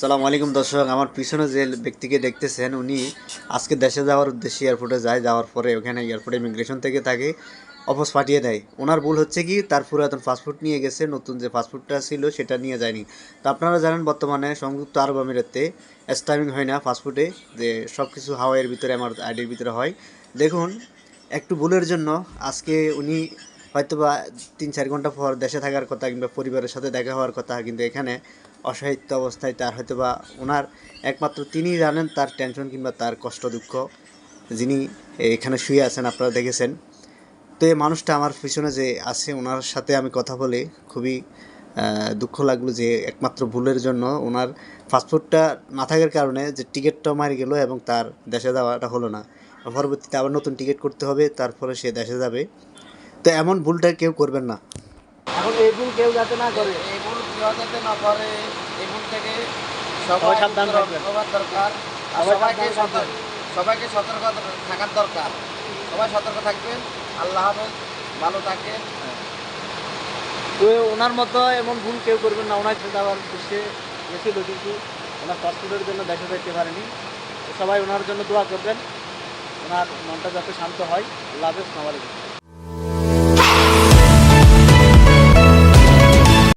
সালাম আলাইকুম দর্শক, আমার পিছনে যে ব্যক্তিকে দেখতেছেন, উনি আজকে দেশে যাওয়ার উদ্দেশ্যে এয়ারপোর্টে যায়, যাওয়ার পরে ওখানে এয়ারপোর্টে ইমিগ্রেশন থেকে তাকে অফিস পাঠিয়ে দেয়। ওনার ভুল হচ্ছে কি, তার পুরাতন পাসপোর্ট নিয়ে গেছে, নতুন যে পাসপোর্টটা ছিল সেটা নিয়ে যায়নি। তো আপনারা জানেন, বর্তমানে সংযুক্ত আরব আমিরাতে স্টাইমিং হয় না পাসপোর্টে যে সব কিছু হাওয়াইয়ের ভিতরে, আমার আইডির ভিতরে হয়। দেখুন, একটু ভুলের জন্য আজকে উনি হয়তো বা তিন, চার ঘণ্টা পর দেশে থাকার কথা কিংবা পরিবারের সাথে দেখা হওয়ার কথা, কিন্তু এখানে অসাহিত্য অবস্থায় তার হয়তো বা ওনার একমাত্র তিনিই জানেন তার টেনশন কিংবা তার কষ্ট, দুঃখ। যিনি এখানে শুয়ে আছেন, আপনারা দেখেছেন। তো এই মানুষটা আমার পিছনে যে আছে, ওনার সাথে আমি কথা বলে খুবই দুঃখ লাগল যে একমাত্র ভুলের জন্য ওনার পাসপোর্টটা না থাকার কারণে যে টিকিটটা মারি গেল এবং তার দেশে যাওয়াটা হলো না। পরবর্তীতে আবার নতুন টিকিট করতে হবে, তারপরে সে দেশে যাবে। তো এমন ভুলটা কেউ করবেন না। এখন এই ভুল কেউ যাতে না করে এগুলো কেউ যাতে না করে এগুলো থেকে সবাই সাবধান। হওয়ার দরকার আর সবাই সবাইকে সতর্ক সবাইকে সতর্ক থাকার দরকার। সবাই সতর্ক থাকবেন। আল্লাহ হাফেজ ভালো থাকেন। তো ওনার মতো এমন ভুল কেউ করবেন না। ওনার সাথে আবার দেশে গেছিল কিন্তু ওনার পাসপোর্টের জন্য দেশে যেতে পারেনি। তো সবাই ওনার জন্য দোয়া করবেন। ওনার মনটা যাতে শান্ত হয়। আল্লাহ হাফেজ সালামালাইকুম